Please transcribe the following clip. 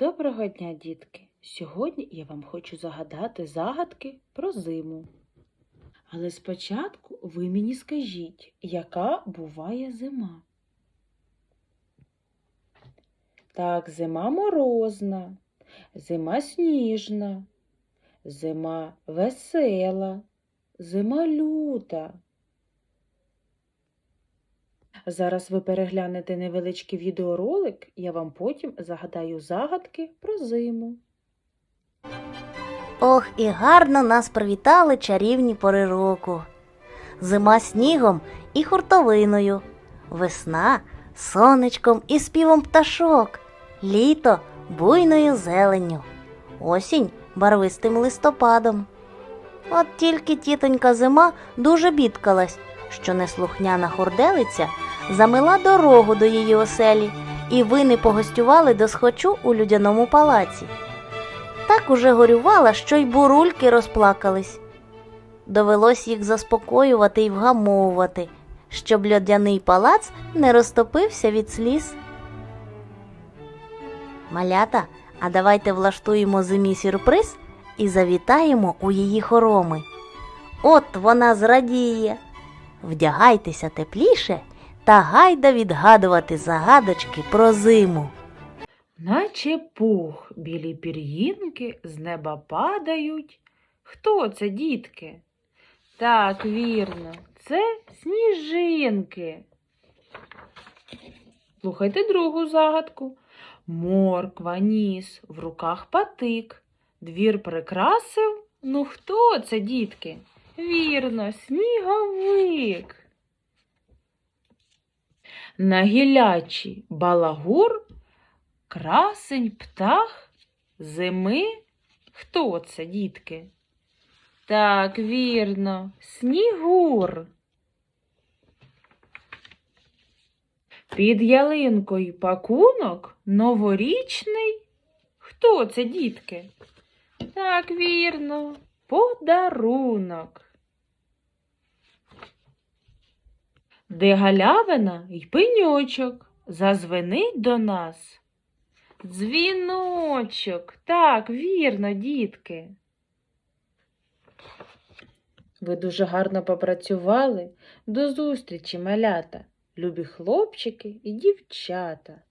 Доброго дня, дітки! Сьогодні я вам хочу загадати загадки про зиму. Але спочатку ви мені скажіть, яка буває зима? Так, зима морозна, зима сніжна, зима весела, зима люта. Зараз ви переглянете невеличкий відеоролик, я вам потім загадаю загадки про зиму. Ох, і гарно нас привітали чарівні пори року. Зима снігом і хуртовиною, весна сонечком і співом пташок, літо буйною зеленню, осінь барвистим листопадом. От тільки тітонька зима дуже бідкалась, що неслухняна хурделиця замила дорогу до її оселі, і ви не погостювали до схочу у людяному палаці так уже горювала, що й бурульки розплакались. Довелось їх заспокоювати і вгамовувати, щоб льодяний палац не розтопився від сліз. Малята, а давайте влаштуємо зимі сюрприз і завітаємо у її хороми. От вона зрадіє. Вдягайтеся тепліше та гайда відгадувати загадочки про зиму. Наче пух, білі пір'їнки з неба падають. Хто це, дітки? Так, вірно, це сніжинки. Слухайте другу загадку. Морква, ніс, в руках патик. Двір прикрасив. Ну хто це, дітки? Вірно, сніговик. На гілячі балагур Красень птах зими? Хто це, дітки? Так, вірно, снігур. Під ялинкою пакунок новорічний. Хто це, дітки? Так, вірно, подарунок. Де галявина й пеньочок зазвенить до нас. Дзвіночок. Так, вірно, дітки. Ви дуже гарно попрацювали. До зустрічі, малята, любі хлопчики і дівчата.